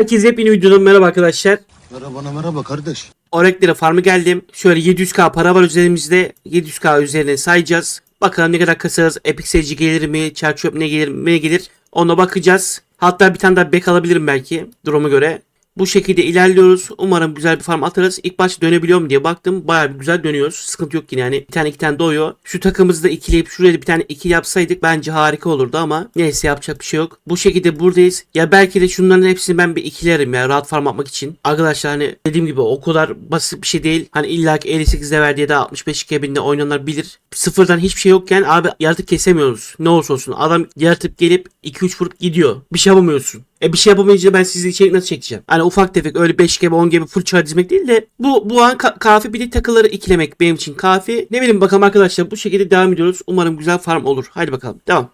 Herkese hepinize videodan merhaba arkadaşlar. Merhaba merhaba kardeş. Oreklere farmı geldim. Şöyle 700k para var üzerimizde. 700k üzerine sayacağız. Bakalım ne kadar kasarız. Epic Sage gelir mi? Çarçöp ne gelir ne gelir? Ona bakacağız. Hatta bir tane daha back alabilirim belki. Duruma göre. Bu şekilde ilerliyoruz. Umarım güzel bir farm atarız. İlk başta dönebiliyor mu diye baktım. Bayağı bir güzel dönüyoruz. Sıkıntı yok yine yani. Bir tane iki tane doyuyor. Şu takımımızı da ikileyip şuraya bir tane ikili yapsaydık bence harika olurdu ama neyse yapacak bir şey yok. Bu şekilde buradayız. Ya belki de şunların hepsini ben bir ikilerim ya rahat farm atmak için. Arkadaşlar hani dediğim gibi o kadar basit bir şey değil. Hani illa ki 58 level ya da 65 kebinde oynayanlar bilir. Sıfırdan hiçbir şey yokken abi yaratık kesemiyoruz. Ne olursa olsun. Adam yaratıp gelip 2-3 vurup gidiyor. Bir şey yapamıyorsun. E bir şey yapamayınca ben sizi içerik nasıl çekeceğim? Hani ufak tefek öyle 5 gibi 10 gibi full çar dizmek değil de bu bu an ka- kafi bir de takıları ikilemek benim için kafi. Ne bileyim bakalım arkadaşlar bu şekilde devam ediyoruz. Umarım güzel farm olur. Haydi bakalım devam.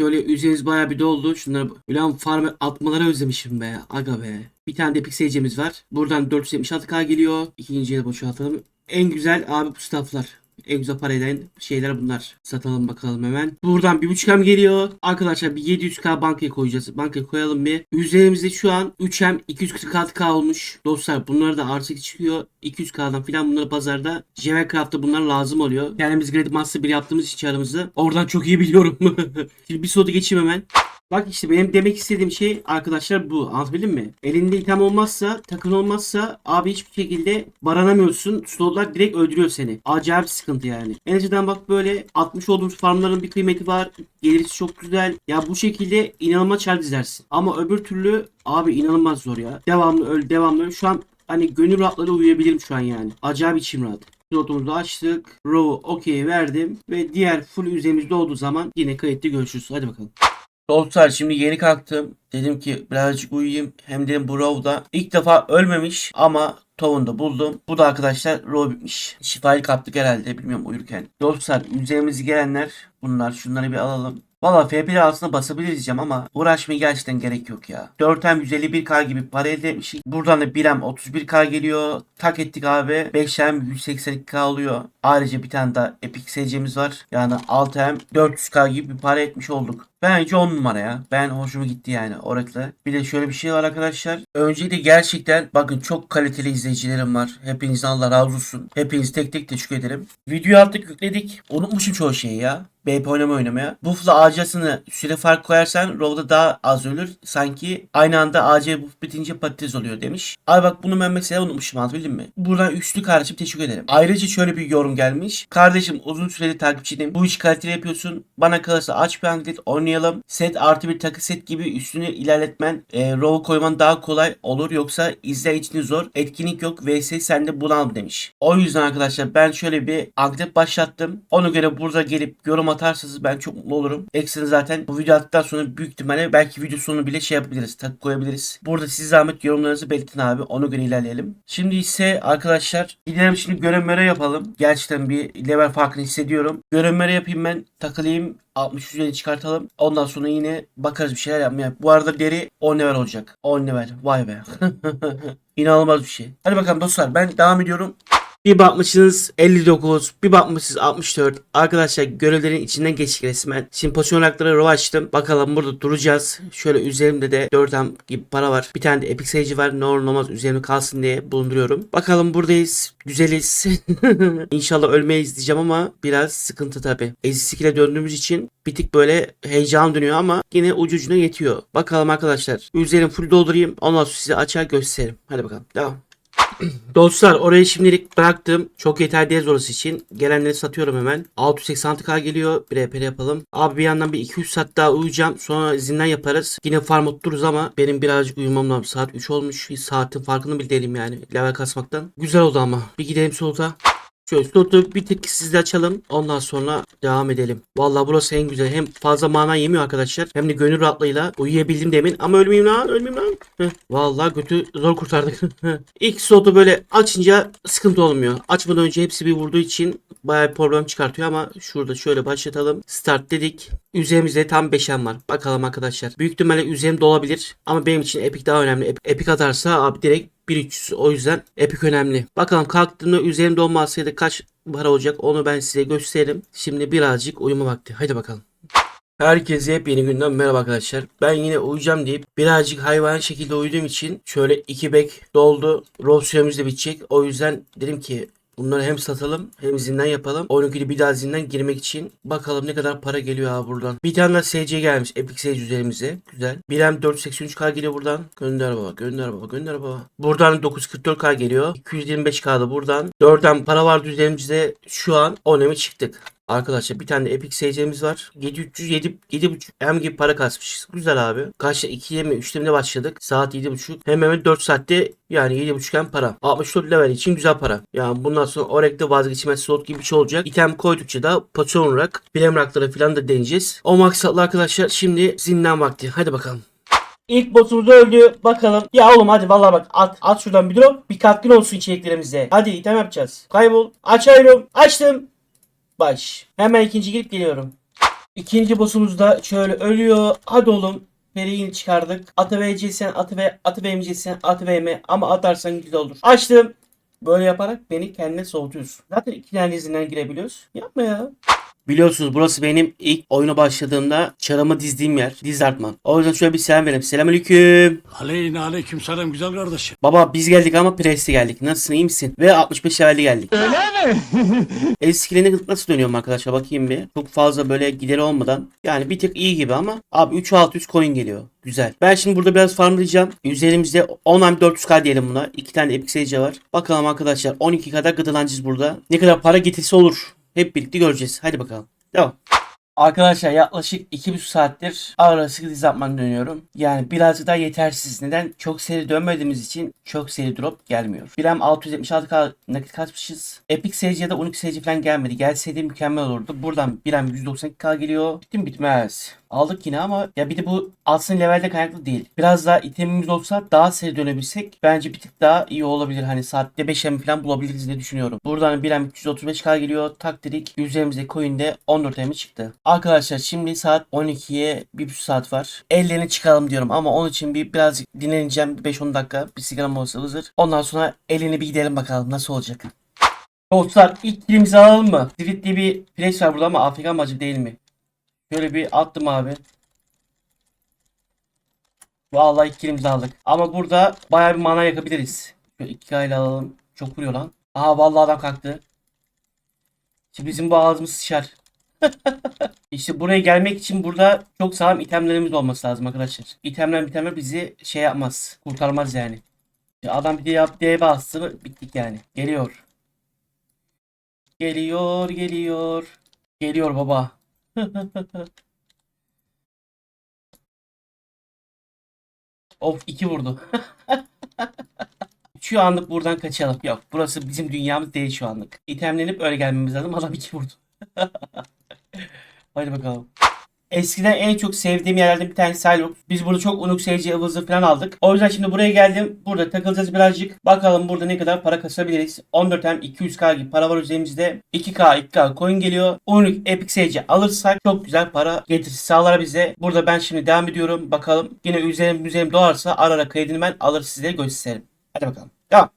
Şöyle üzeriniz bayağı bir doldu. Şunları ulan farm atmaları özlemişim be. Aga be. Bir tane de pikseyicimiz var. Buradan 476k geliyor. İkinciye de boşaltalım. En güzel abi bu stafflar. En güzel para eden şeyler bunlar. Satalım bakalım hemen. Buradan bir buçuk hem geliyor. Arkadaşlar bir 700k bankaya koyacağız. Bankaya koyalım bir. Üzerimizde şu an 3 hem 246k olmuş. Dostlar bunlar da artık çıkıyor. 200k'dan filan bunları pazarda. Craft'ta bunlar lazım oluyor. Kendimiz Grade Master 1 yaptığımız için çarımızı. Oradan çok iyi biliyorum. Şimdi bir soda geçeyim hemen. Bak işte benim demek istediğim şey arkadaşlar bu. Anlatabildim mi? Elinde item olmazsa, takın olmazsa abi hiçbir şekilde baranamıyorsun. Slotlar direkt öldürüyor seni. Acayip sıkıntı yani. En azından bak böyle atmış olduğumuz farmların bir kıymeti var. Gelirisi çok güzel. Ya bu şekilde inanılmaz çar dizersin. Ama öbür türlü abi inanılmaz zor ya. Devamlı öl, devamlı öl. Şu an hani gönül rahatları uyuyabilirim şu an yani. Acayip içim rahat. Slotumuzu açtık. Row okey verdim. Ve diğer full üzerimizde olduğu zaman yine kayıtlı görüşürüz. Hadi bakalım. Dostlar şimdi yeni kalktım. Dedim ki birazcık uyuyayım. Hem dedim bu Row'da ilk defa ölmemiş ama Tov'unu da buldum. Bu da arkadaşlar bitmiş. Şifayı kaptık herhalde bilmiyorum uyurken. Dostlar üzerimize gelenler bunlar. Şunları bir alalım. Valla FPL aslında basabiliriz diyeceğim ama uğraşmaya gerçekten gerek yok ya. 4M 151k gibi para elde etmişik. Buradan da 1M 31k geliyor. Tak ettik abi. 5M 182k oluyor. Ayrıca bir tane daha Epic SC'miz var. Yani 6M 400k gibi bir para etmiş olduk. Bence 10 numara ya. Ben hoşuma gitti yani Oracle'ı. Bir de şöyle bir şey var arkadaşlar. Öncelikle gerçekten bakın çok kaliteli izleyicilerim var. Hepinizden Allah razı olsun. Hepiniz tek tek teşekkür ederim. Video attık yükledik. Unutmuşum çoğu şeyi ya. BP oynama oynamaya. Buff'la AC'sini süre fark koyarsan Row'da daha az ölür. Sanki aynı anda AC buff bitince patates oluyor demiş. Ay bak bunu ben mesela unutmuşum anlatabildim mi? Buradan üçlü kardeşim teşekkür ederim. Ayrıca şöyle bir yorum gelmiş. Kardeşim uzun süredir takipçiydim. Bu iş kaliteli yapıyorsun. Bana kalırsa aç bir anklet oynayalım. Set artı bir takı set gibi üstünü ilerletmen e, Row'u koyman daha kolay olur. Yoksa izleyicinin zor. Etkinlik yok. VS sende bunal demiş. O yüzden arkadaşlar ben şöyle bir anklet başlattım. Ona göre burada gelip yorum atarsanız ben çok mutlu olurum. Ekstra zaten bu video attıktan sonra büyük ihtimalle belki video sonu bile şey yapabiliriz. Tak koyabiliriz. Burada siz zahmet yorumlarınızı belirtin abi. Ona göre ilerleyelim. Şimdi ise arkadaşlar gidelim şimdi görevlere yapalım. Gerçekten bir level farkını hissediyorum. Görevlere yapayım ben. Takılayım. 60 üzerine çıkartalım. Ondan sonra yine bakarız bir şeyler yapmaya. Bu arada deri 10 level olacak. 10 level. Vay be. İnanılmaz bir şey. Hadi bakalım dostlar ben devam ediyorum. Bir bakmışsınız 59, bir bakmışsınız 64. Arkadaşlar görevlerin içinden geçtik resmen. Şimdi pozisyon olarakları rol açtım. Bakalım burada duracağız. Şöyle üzerimde de 4 am gibi para var. Bir tane de epic sayıcı var. Ne olur ne olmaz üzerimde kalsın diye bulunduruyorum. Bakalım buradayız. Güzeliz. İnşallah ölmeyiz diyeceğim ama biraz sıkıntı tabi. Ezik ile döndüğümüz için bir tık böyle heyecan dönüyor ama yine ucu ucuna yetiyor. Bakalım arkadaşlar. Üzerim full doldurayım. Ondan sonra size açar gösteririm. Hadi bakalım. Devam. Dostlar oraya şimdilik bıraktım. Çok yeterli değil orası için. Gelenleri satıyorum hemen. 686k geliyor. Bir RPR yapalım. Abi bir yandan bir 200 saat daha uyuyacağım. Sonra zindan yaparız. Yine farm otururuz ama benim birazcık uyumam lazım. Saat 3 olmuş. Saatin farkını bile yani. Level kasmaktan. Güzel oldu ama. Bir gidelim solda. Şöyle slotu bir tık sizle açalım. Ondan sonra devam edelim. Vallahi burası en güzel. Hem fazla mana yemiyor arkadaşlar. Hem de gönül rahatlığıyla uyuyabildim demin. Ama ölmeyeyim lan ölmeyeyim lan. Heh. Vallahi götü zor kurtardık. İlk slotu böyle açınca sıkıntı olmuyor. Açmadan önce hepsi bir vurduğu için bayağı bir problem çıkartıyor ama şurada şöyle başlatalım. Start dedik. Üzerimizde tam 5'em var. Bakalım arkadaşlar. Büyük ihtimalle üzerim dolabilir. Ama benim için Epic daha önemli. Ep- Epic atarsa abi direkt 1300 o yüzden Epic önemli. Bakalım kalktığımda üzerimde olmasaydı kaç para olacak onu ben size gösteririm. Şimdi birazcık uyuma vakti. Haydi bakalım. Herkese yepyeni günden merhaba arkadaşlar. Ben yine uyuyacağım deyip birazcık hayvan şekilde uyuduğum için şöyle iki bek doldu. Roll süremiz de bitecek. O yüzden dedim ki bunları hem satalım hem zindan yapalım. 12'li bir daha zindan girmek için bakalım ne kadar para geliyor abi buradan. Bir tane daha SC gelmiş Epic Sage üzerimize. Güzel. Bir hem 483k geliyor buradan. Gönder baba gönder baba gönder baba. Buradan 944k geliyor. 225k'da buradan. 4'ten para vardı üzerimizde. Şu an 10'e mi çıktık? Arkadaşlar bir tane de Epic SC'miz var. 7300 7 7.5 hem gibi para kasmışız. Güzel abi. Kaçta 2'ye mi 3'te mi başladık? Saat 7.30. Hem hemen 4 saatte yani 7.5 hem para. 64 level için güzel para. Yani bundan sonra Orek'te vazgeçilmez slot gibi bir şey olacak. İtem koydukça da patron olarak bilem rakları falan da deneyeceğiz. O maksatlı arkadaşlar şimdi zindan vakti. Hadi bakalım. İlk boss'umuz öldü. Bakalım. Ya oğlum hadi vallahi bak at, at şuradan bir drop. Bir katkın olsun içeriklerimize. Hadi item yapacağız. Kaybol. Açıyorum. Açtım. Baş. Hemen ikinci girip geliyorum. İkinci boss'umuz da şöyle ölüyor. Hadi oğlum. Peri'yi çıkardık. Atı vereceksen atı ve atı vermeyeceksen atı verme ama atarsan güzel olur. Açtım. Böyle yaparak beni kendine soğutuyorsun. Zaten iki tane izinden girebiliyoruz. Yapma ya. Biliyorsunuz burası benim ilk oyuna başladığımda çarımı dizdiğim yer. Diz Artman. O yüzden şöyle bir selam verelim. Selamünaleyküm. Aleyhine aleyküm selam güzel kardeşim. Baba biz geldik ama Pres'te geldik. Nasılsın iyi misin? Ve 65 level'de geldik. Öyle mi? Eskilerine nasıl dönüyorum arkadaşlar bakayım bir. Çok fazla böyle gideri olmadan. Yani bir tık iyi gibi ama. Abi 3600 coin geliyor. Güzel. Ben şimdi burada biraz farmlayacağım. Üzerimizde 10 hem 400k diyelim buna. 2 tane epic sage var. Bakalım arkadaşlar 12 kadar gıdılancız burada. Ne kadar para getirisi olur. Hep birlikte göreceğiz. Hadi bakalım. Devam. Arkadaşlar yaklaşık 2,5 saattir ağır sıkı diz yapmadan dönüyorum. Yani birazcık daha yetersiz. Neden? Çok seri dönmediğimiz için çok seri drop gelmiyor. Biram 676k nakit kaçmışız. Epic Sage ya da Onyx Sage falan gelmedi. Gelseydi mükemmel olurdu. Buradan Biram 192k geliyor. Bitti bitmez. Aldık yine ama ya bir de bu aslında levelde kaynaklı değil. Biraz daha itemimiz olsa daha seri dönebilsek bence bir tık daha iyi olabilir. Hani saatte 5 em falan bulabiliriz diye düşünüyorum. Buradan bir em 335k geliyor. Taktirik üzerimize coin'de 14 em çıktı. Arkadaşlar şimdi saat 12'ye 1,5 saat var. Ellerini çıkaralım diyorum ama onun için bir birazcık dinleneceğim. 5-10 dakika bir sigara molası hazır. Ondan sonra elini bir gidelim bakalım nasıl olacak. Dostlar ilk kilimizi alalım mı? Sivit diye bir flash var burada ama Afrika macı değil mi? Şöyle bir attım abi. Vallahi ilk kilimizi aldık. Ama burada bayağı bir mana yakabiliriz. Şöyle iki aile alalım. Çok vuruyor lan. Aha vallahi adam kalktı. Şimdi bizim bu ağzımız sıçar. İşte buraya gelmek için burada çok sağlam itemlerimiz olması lazım arkadaşlar. İtemler itemler bizi şey yapmaz. Kurtarmaz yani. Adam bir de yap diye bastı bittik yani. Geliyor. Geliyor geliyor. Geliyor baba. of iki vurdu. şu anlık buradan kaçalım. Yok burası bizim dünyamız değil şu anlık. İtemlenip öyle gelmemiz lazım. Adam iki vurdu. Hadi bakalım. Eskiden en çok sevdiğim yerlerden bir tanesi Hilux. Biz burada çok Unuk SC ıvızı falan aldık. O yüzden şimdi buraya geldim. Burada takılacağız birazcık. Bakalım burada ne kadar para kasabiliriz. 14 hem 200k gibi para var üzerimizde. 2k 2k coin geliyor. Unuk Epic SC alırsak çok güzel para getirisi sağlar bize. Burada ben şimdi devam ediyorum. Bakalım yine üzerim üzerim dolarsa ara ara kaydını ben alır sizlere gösteririm. Hadi bakalım. Devam.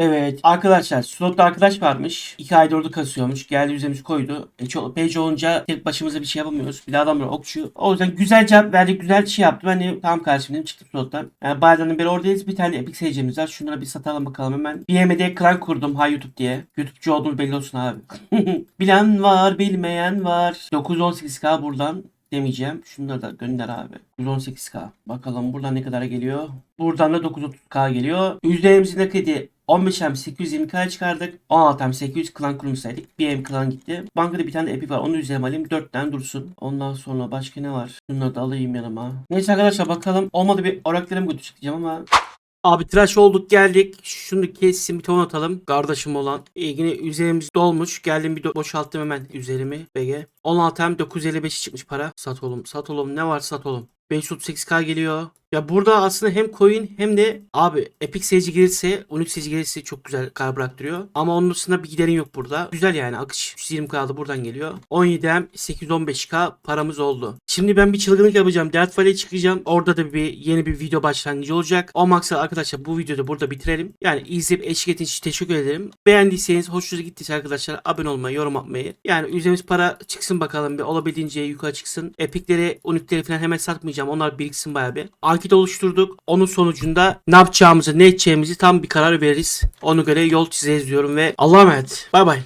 Evet arkadaşlar slotta arkadaş varmış. 2 ayda orada kasıyormuş. Geldi üzerimiz koydu. E, çok page olunca tek başımıza bir şey yapamıyoruz. Bir de adam var okçu. O yüzden güzel cevap verdi. Güzel şey yaptı. Ben de tamam kardeşim dedim çıktım slottan. Yani bayağıdan beri oradayız. Bir tane epic seyircimiz var. Şunlara bir satalım bakalım hemen. BMD klan kurdum. Ha YouTube diye. YouTube'cu olduğunu belli olsun abi. Bilen var bilmeyen var. 918k buradan demeyeceğim. Şunları da gönder abi. 118k. Bakalım buradan ne kadar geliyor. Buradan da 930k geliyor. Üzerimizin nakiti 15 hem 820k çıkardık. 16 hem 800 klan kurmuşsaydık. Bir hem klan gitti. Bankada bir tane epi var. Onu üzerime alayım. 4 tane dursun. Ondan sonra başka ne var? Şunları da alayım yanıma. Neyse arkadaşlar bakalım. Olmadı bir oraklarımı götürecek diyeceğim ama Abi tıraş olduk geldik. Şunu kessin bir ton atalım. Kardeşim olan. Yine üzerimiz dolmuş. Geldim bir boşalttım hemen üzerimi. BG. 16 hem 955 çıkmış para. Sat oğlum. Sat oğlum. Ne var sat oğlum. 538k geliyor. Ya burada aslında hem coin hem de abi Epic Sage'i gelirse, Onyx Sage gelirse çok güzel kar bıraktırıyor. Ama onun dışında bir giderin yok burada. Güzel yani akış. 120 kaldı buradan geliyor. 17M 815k paramız oldu. Şimdi ben bir çılgınlık yapacağım. Dert Valley'e çıkacağım. Orada da bir yeni bir video başlangıcı olacak. O maksat arkadaşlar bu videoda burada bitirelim. Yani izleyip eşlik ettiğiniz için teşekkür ederim. Beğendiyseniz, hoşunuza gittiyse arkadaşlar abone olmayı, yorum atmayı. Yani üzerimiz para çıksın bakalım bir olabildiğince yukarı çıksın. Epikleri, unikleri falan hemen satmayacağım. Onlar biriksin bayağı bir. Anket oluşturduk. Onun sonucunda ne yapacağımızı, ne edeceğimizi tam bir karar veririz. Ona göre yol çizeriz diyorum ve Allah'a emanet. Bay bay.